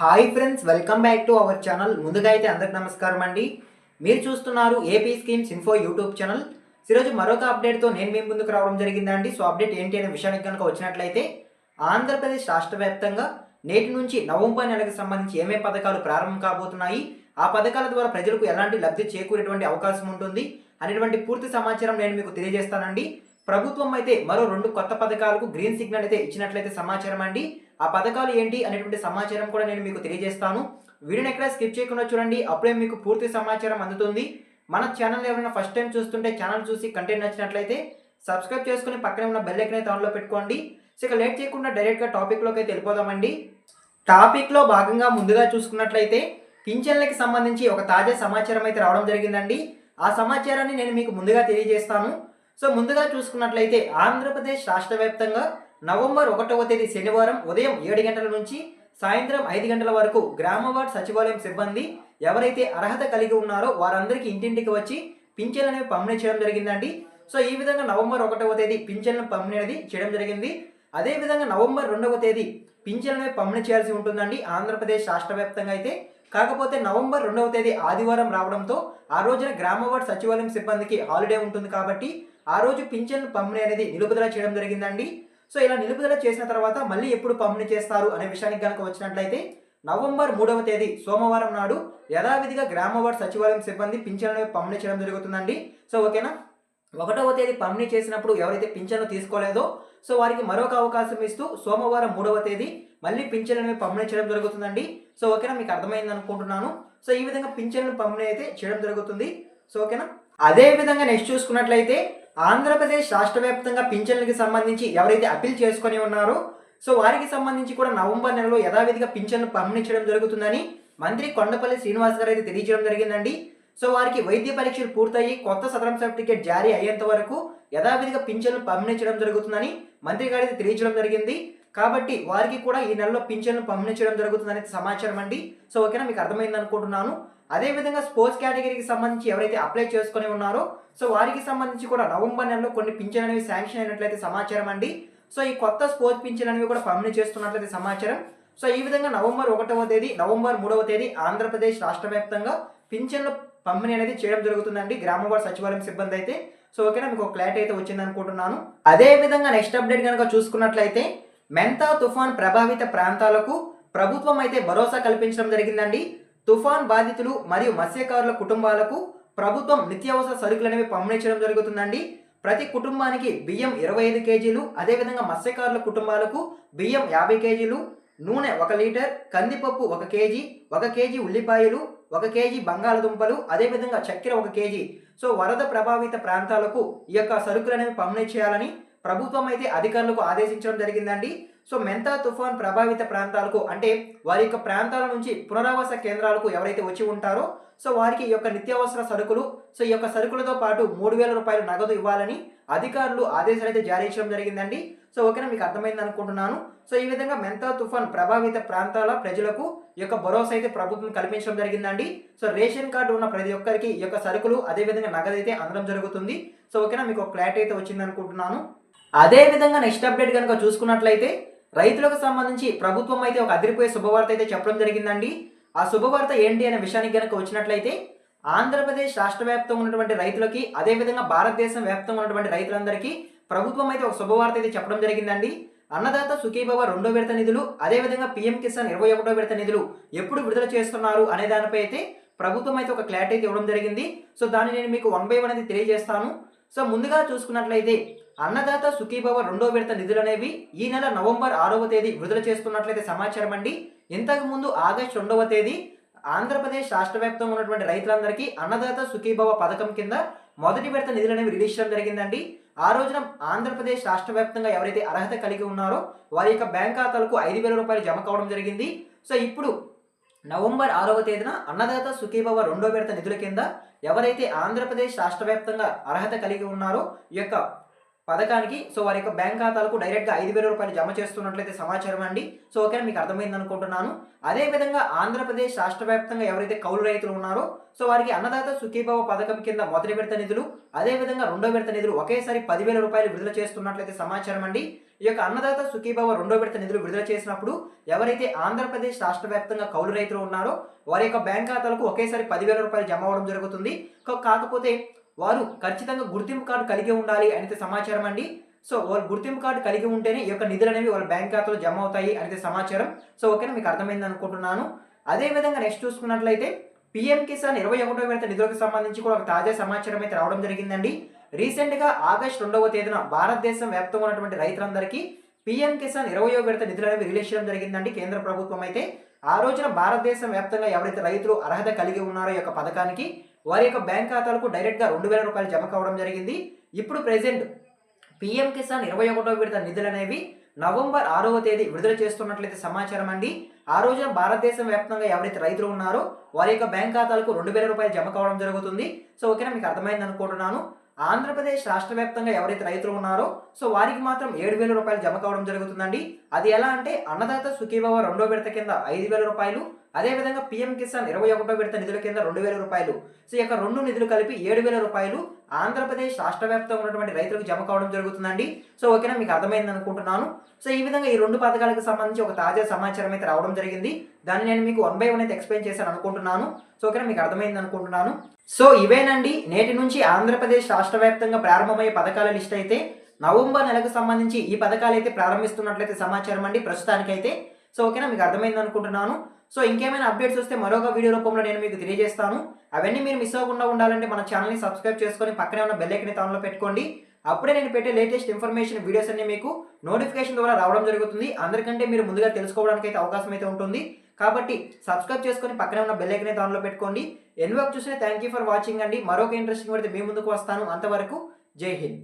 Hi friends welcome back to our channel. ముందుగా అయితే అందరికి నమస్కారం అండి. మీరు చూస్తున్నారు AP schemes info YouTube channel. ఈరోజు మరొక అప్డేట్తో నేను మీ ముందుకు రావడం జరిగిందండి. సో అప్డేట్ ఏంటి అనే విషయానికి కనుక వచ్చినట్లయితే ఆంధ్రప్రదేశ్ రాష్ట్ర వ్యాప్తంగా నేటి నుంచి నవంబర్ నెలకు సంబంధించి ఏమేమి పథకాలు ప్రారంభం కాబోతున్నాయి ఆ పథకాల ద్వారా ప్రజలకు ఎలాంటి లబ్ధి చేకూరేటువంటి అవకాశం ఉంటుంది అనేటువంటి పూర్తి సమాచారం నేను మీకు తెలియజేస్తానండి. ప్రభుత్వం అయితే మరో రెండు కొత్త పథకాలకు గ్రీన్ సిగ్నల్ అయితే ఇచ్చినట్లయితే సమాచారం అండి. ఆ పథకాలు ఏంటి అనేటువంటి సమాచారం కూడా నేను మీకు తెలియజేస్తాను. వీడియోని ఎక్కడ స్కిప్ చేయకుండా చూడండి. అప్పుడే మీకు పూర్తి సమాచారం అందుతుంది. మన ఛానల్ ఎవరైనా ఫస్ట్ టైం చూస్తుంటే ఛానల్ చూసి కంటెంట్ నచ్చినట్లయితే సబ్స్క్రైబ్ చేసుకుని పక్కనే ఉన్న బెల్ ఐకన్ అయితే ఆన్లో పెట్టుకోండి. సో ఇక లేట్ చేయకుండా డైరెక్ట్గా టాపిక్లోకి అయితే వెళ్ళిపోదామండి. టాపిక్లో భాగంగా ముందుగా చూసుకున్నట్లయితే పింఛన్లకి సంబంధించి ఒక తాజా సమాచారం అయితే రావడం జరిగిందండి. ఆ సమాచారాన్ని నేను మీకు ముందుగా తెలియజేస్తాను. సో ముందుగా చూసుకున్నట్లయితే ఆంధ్రప్రదేశ్ రాష్ట్ర వ్యాప్తంగా నవంబర్ ఒకటవ తేదీ శనివారం ఉదయం ఏడు గంటల నుంచి సాయంత్రం ఐదు గంటల వరకు గ్రామవార్డ్ సచివాలయం సిబ్బంది ఎవరైతే అర్హత కలిగి ఉన్నారో వారందరికీ ఇంటింటికి వచ్చి పింఛన్లు అనేవి పంపిణీ చేయడం జరిగిందండి. సో ఈ విధంగా నవంబర్ ఒకటవ తేదీ పింఛన్లను పంపిణీ అనేది చేయడం జరిగింది. అదేవిధంగా నవంబర్ రెండవ తేదీ పింఛన్లు అనేవి పంపిణీ చేయాల్సి ఉంటుందండి ఆంధ్రప్రదేశ్ రాష్ట్ర వ్యాప్తంగా అయితే. కాకపోతే నవంబర్ రెండవ తేదీ ఆదివారం రావడంతో ఆ రోజున గ్రామవార్డ్ సచివాలయం సిబ్బందికి హాలిడే ఉంటుంది కాబట్టి ఆ రోజు పింఛన్ పంపిణీ అనేది నిలుపుదల చేయడం జరిగిందండి. సో ఇలా నిలుపుదల చేసిన తర్వాత మళ్ళీ ఎప్పుడు పంపిణీ చేస్తారు అనే విషయానికి కనుక వచ్చినట్లయితే నవంబర్ మూడవ తేదీ సోమవారం నాడు యథావిధిగా గ్రామవార్డ్ సచివాలయం సిబ్బంది పింఛన్లు పంపిణీ చేయడం జరుగుతుందండి. సో ఓకేనా? ఒకటవ తేదీ పంపిణీ చేసినప్పుడు ఎవరైతే పింఛన్లు తీసుకోలేదో సో వారికి మరొక అవకాశం ఇస్తూ సోమవారం మూడవ తేదీ మళ్ళీ పింఛన్లను అనేవి పంపిణీ చేయడం జరుగుతుందండి. సో ఓకేనా? మీకు అర్థమైంది అనుకుంటున్నాను. సో ఈ విధంగా పింఛన్లు పంపిణీ అయితే చేయడం జరుగుతుంది. సో ఓకేనా? అదే విధంగా నెక్స్ట్ చూసుకున్నట్లయితే ఆంధ్రప్రదేశ్ రాష్ట్ర వ్యాప్తంగా పింఛన్లకి సంబంధించి ఎవరైతే అప్పీల్ చేసుకొని ఉన్నారో సో వారికి సంబంధించి కూడా నవంబర్ నెలలో యథావిధిగా పింఛన్లు పంపిణీ చేయడం జరుగుతుందని మంత్రి కొండపల్లి శ్రీనివాస్ గారు అయితే తెలియజేయడం జరిగిందండి. సో వారికి వైద్య పరీక్షలు పూర్తయి కొత్త సదరం సర్టిఫికేట్ జారీ అయ్యేంత వరకు యథావిధిగా పింఛన్లు పంపిణీ చేయడం జరుగుతుందని మంత్రి గారు అయితే తెలియజేయడం జరిగింది. కాబట్టి వారికి కూడా ఈ నెలలో పింఛన్లు పంపిణీ చేయడం జరుగుతుందనే సమాచారం అండి. సో ఓకేనా మీకు అర్థమైంది అనుకుంటున్నాను. అదేవిధంగా స్పోర్ట్స్ కేటగిరీకి సంబంధించి ఎవరైతే అప్లై చేసుకొని ఉన్నారో సో వారికి సంబంధించి కూడా నవంబర్ నెలలో కొన్ని పింఛన్ అనేవి శాంక్షన్ అయినట్లయితే సమాచారం అండి. సో ఈ కొత్త స్పోర్ట్స్ పింఛన్ అనేవి కూడా పంపిణీ చేస్తున్నట్లయితే సమాచారం. సో ఈ విధంగా నవంబర్ ఒకటవ తేదీ నవంబర్ మూడవ తేదీ ఆంధ్రప్రదేశ్ రాష్ట్ర వ్యాప్తంగా పింఛన్ల పంపిణీ అనేది చేయడం జరుగుతుందండి. గ్రామ సచివాలయం సిబ్బంది అయితే. సో ఓకేనా మీకు ఒక క్లారిటీ అయితే వచ్చింది అనుకుంటున్నాను. అదే విధంగా నెక్స్ట్ అప్డేట్ కనుక చూసుకున్నట్లయితే మెంతా తుఫాన్ ప్రభావిత ప్రాంతాలకు ప్రభుత్వం అయితే భరోసా కల్పించడం జరిగిందండి. తుఫాన్ బాధితులు మరియు మత్స్యకారుల కుటుంబాలకు ప్రభుత్వం నిత్యావసర సరుకులు అనేవి పంపిణీ జరుగుతుందండి. ప్రతి కుటుంబానికి బియ్యం ఇరవై ఐదు కేజీలు అదేవిధంగా మత్స్యకారుల కుటుంబాలకు బియ్యం యాభై కేజీలు నూనె ఒక లీటర్ కందిపప్పు ఒక కేజీ ఒక కేజీ ఉల్లిపాయలు ఒక కేజీ బంగాళదుంపలు అదేవిధంగా చక్కెర ఒక కేజీ. సో వరద ప్రభావిత ప్రాంతాలకు ఈ యొక్క సరుకులు అనేవి పంపిణీ చేయాలని ప్రభుత్వం అయితే అధికారులకు ఆదేశించడం జరిగిందండి. సో మెంతా తుఫాన్ ప్రభావిత ప్రాంతాలకు అంటే వారి యొక్క ప్రాంతాల నుంచి పునరావాస కేంద్రాలకు ఎవరైతే వచ్చి ఉంటారో సో వారికి ఈ యొక్క నిత్యావసర సరుకులు సో ఈ యొక్క సరుకులతో పాటు మూడు వేల రూపాయలు నగదు ఇవ్వాలని అధికారులు ఆదేశాలు అయితే జారీ చేయడం జరిగిందండి. సో ఓకేనా మీకు అర్థమైంది అనుకుంటున్నాను. సో ఈ విధంగా మెంతా తుఫాన్ ప్రభావిత ప్రాంతాల ప్రజలకు ఈ యొక్క భరోసా అయితే ప్రభుత్వం కల్పించడం జరిగిందండి. సో రేషన్ కార్డు ఉన్న ప్రతి ఒక్కరికి ఈ యొక్క సరుకులు అదేవిధంగా నగదు అయితే అందడం జరుగుతుంది. సో ఓకేనా మీకు ఒక క్లారిటీ అయితే వచ్చింది అనుకుంటున్నాను. అదే విధంగా నెక్స్ట్ అప్డేట్ కనుక చూసుకున్నట్లయితే రైతులకు సంబంధించి ప్రభుత్వం అయితే ఒక అదిరిపోయే శుభవార్త అయితే చెప్పడం జరిగిందండి. ఆ శుభవార్త ఏంటి అనే విషయానికి కనుక వచ్చినట్లయితే ఆంధ్రప్రదేశ్ రాష్ట్ర వ్యాప్తంగా ఉన్నటువంటి రైతులకి అదేవిధంగా భారతదేశం వ్యాప్తంగా ఉన్నటువంటి రైతులందరికీ ప్రభుత్వం అయితే ఒక శుభవార్త అయితే చెప్పడం జరిగిందండి. అన్నదాత సుఖీభవ రెండో విడత నిధులు అదేవిధంగా పీఎం కిసాన్ ఇరవై ఒకటో విడత నిధులు ఎప్పుడు విడుదల చేస్తున్నారు అనే దానిపై అయితే ప్రభుత్వం అయితే ఒక క్లారిటీ అయితే ఇవ్వడం జరిగింది. సో దాన్ని నేను మీకు వన్ బై వన్ అనేది తెలియజేస్తాను. సో ముందుగా చూసుకున్నట్లయితే అన్నదాత సుఖీభవ రెండో విడత నిధులనేవి ఈ నెల నవంబర్ ఆరవ తేదీ విడుదల చేస్తున్నట్లయితే సమాచారం అండి. ఇంతకుముందు ఆగస్టు రెండవ తేదీ ఆంధ్రప్రదేశ్ రాష్ట్ర వ్యాప్తంగా ఉన్నటువంటి రైతులందరికీ అన్నదాత సుఖీభవ పథకం కింద మొదటి విడత నిధులనేవి రిలీజ్ చేయడం జరిగిందండి. ఆ రోజున ఆంధ్రప్రదేశ్ రాష్ట్ర వ్యాప్తంగా ఎవరైతే అర్హత కలిగి ఉన్నారో వారి యొక్క బ్యాంక్ ఖాతాలకు ఐదు వేల రూపాయలు జమ కావడం జరిగింది. సో ఇప్పుడు నవంబర్ ఆరవ తేదీన అన్నదాత సుఖీభవ రెండో విడత నిధుల కింద ఎవరైతే ఆంధ్రప్రదేశ్ రాష్ట్ర వ్యాప్తంగా అర్హత కలిగి ఉన్నారో ఈ యొక్క పథకానికి సో వారి యొక్క బ్యాంక్ ఖాతాలకు డైరెక్ట్గా ఐదు వేల రూపాయలు జమ చేస్తున్నట్లయితే సమాచారం అండి? సో ఓకే మీకు అర్థమైంది అనుకుంటున్నాను అదేవిధంగా ఆంధ్రప్రదేశ్ రాష్ట్ర వ్యాప్తంగా ఎవరైతే కౌలు రైతులు ఉన్నారో సో వారికి అన్నదాత సుఖీభావ పథకం కింద మొదటి విడత నిధులు అదేవిధంగా రెండో విడత నిధులు ఒకేసారి పదివేల రూపాయలు విడుదల చేస్తున్నట్లయితే సమాచారం అండి? ఈ యొక్క అన్నదాత సుఖీభావ రెండో విడత నిధులు విడుదల చేసినప్పుడు ఎవరైతే ఆంధ్రప్రదేశ్ రాష్ట్ర వ్యాప్తంగా కౌలు రైతులు ఉన్నారో వారి యొక్క బ్యాంక్ ఖాతాలకు ఒకేసారి పదివేల రూపాయలు జమ అవ్వడం జరుగుతుంది. కాకపోతే వారు ఖచ్చితంగా గుర్తింపు కార్డు కలిగి ఉండాలి అనేది సమాచారం అండి. సో వాళ్ళు గుర్తింపు కార్డు కలిగి ఉంటేనే ఈ యొక్క నిధులు అనేవి వాళ్ళ బ్యాంక్ ఖాతాలో జమ అవుతాయి అనేది సమాచారం. సో ఓకేనా మీకు అర్థమైంది అనుకుంటున్నాను. అదే విధంగా నెక్స్ట్ చూసుకున్నట్లయితే పిఎం కిసాన్ ఇరవై ఒకటో విడత నిధులకు సంబంధించి కూడా ఒక తాజా సమాచారం అయితే రావడం జరిగిందండి. రీసెంట్గా ఆగస్ట్ రెండవ తేదీన భారతదేశం వ్యాప్తంగా ఉన్నటువంటి రైతులందరికీ పిఎం కిసాన్ ఇరవయో విడత నిధులు అనేవి రిలీజ్ చేయడం జరిగిందండి కేంద్ర ప్రభుత్వం అయితే. ఆ రోజున భారతదేశం వ్యాప్తంగా ఎవరైతే రైతులు అర్హత కలిగి ఉన్నారో ఈ యొక్క పథకానికి వారి యొక్క బ్యాంక్ ఖాతాలకు డైరెక్ట్గా రెండు వేల రూపాయలు జమ కావడం జరిగింది. ఇప్పుడు ప్రెసెంట్ పిఎం కిసాన్ ఇరవై ఒకటో విడత నిధులు అనేవి నవంబర్ ఆరవ తేదీ విడుదల చేస్తున్నట్లయితే సమాచారం అండి. ఆ రోజున భారతదేశం వ్యాప్తంగా ఎవరైతే రైతులు ఉన్నారో వారి యొక్క బ్యాంక్ ఖాతాలకు రెండు వేల రూపాయలు జమ కావడం జరుగుతుంది. సో ఓకేనా మీకు అర్థమైంది అనుకుంటున్నాను. ఆంధ్రప్రదేశ్ రాష్ట్ర వ్యాప్తంగా ఎవరైతే రైతులు ఉన్నారో సో వారికి మాత్రం ఏడు వేల రూపాయలు జమ కావడం జరుగుతుందండి. అది ఎలా అంటే అన్నదాత సుఖీభవ రెండో విడత కింద ఐదు వేల రూపాయలు అదేవిధంగా పిఎం కిసాన్ ఇరవై ఒకటో విడత నిధుల కింద రెండు వేల రూపాయలు. సో ఈ యొక్క రెండు నిధులు కలిపి ఏడు వేల రూపాయలు ఆంధ్రప్రదేశ్ రాష్ట్ర వ్యాప్తంగా ఉన్నటువంటి రైతులకు జమ కావడం జరుగుతుందండి. సో ఓకేనా మీకు అర్థమైంది అనుకుంటున్నాను. సో ఈ విధంగా ఈ రెండు పథకాలకు సంబంధించి ఒక తాజా సమాచారం అయితే రావడం జరిగింది. దాన్ని నేను మీకు వన్ బై వన్ అయితే ఎక్స్ప్లెయిన్ చేశాను అనుకుంటున్నాను. సో ఓకేనా మీకు అర్థమైంది అనుకుంటున్నాను. సో ఇవేనండి నేటి నుంచి ఆంధ్రప్రదేశ్ రాష్ట్ర వ్యాప్తంగా ప్రారంభమయ్యే పథకాల లిస్ట్ అయితే నవంబర్ నెలకు సంబంధించి ఈ పథకాలు అయితే ప్రారంభిస్తున్నట్లయితే సమాచారం అండి. ప్రస్తుతానికైతే సో ఓకేనా మీకు అర్థమైంది అనుకుంటున్నాను. సో ఇంకేమైనా అప్డేట్స్ వస్తే మరొక వీడియో రూపంలో నేను మీకు తెలియజేస్తాను. అవన్నీ మీరు మిస్ అవ్వకుండా ఉండాలంటే మన ఛానల్ని సబ్స్క్రైబ్ చేసుకొని పక్కనే ఉన్న బెల్ ఐకన్ పెట్టుకోండి. అప్పుడే నేను పెట్టే లేటెస్ట్ ఇన్ఫర్మేషన్ వీడియోస్ అన్ని మీకు నోటిఫికేషన్ ద్వారా రావడం జరుగుతుంది. అందరికంటే మీరు ముందుగా తెలుసుకోవడానికి అయితే అవకాశం అయితే ఉంటుంది. కాబట్టి సబ్స్క్రైబ్ చేసుకొని పక్కనే ఉన్న బెల్ ఐకన్ ఆన్లో పెట్టుకోండి. ఎన్ని వరకు చూసినా థ్యాంక్ యూ ఫర్ వాచింగ్ అండి. మరొక ఇంట్రెస్టింగ్ పడితే మీ ముందుకు వస్తాను. అంతవరకు జై హింద్.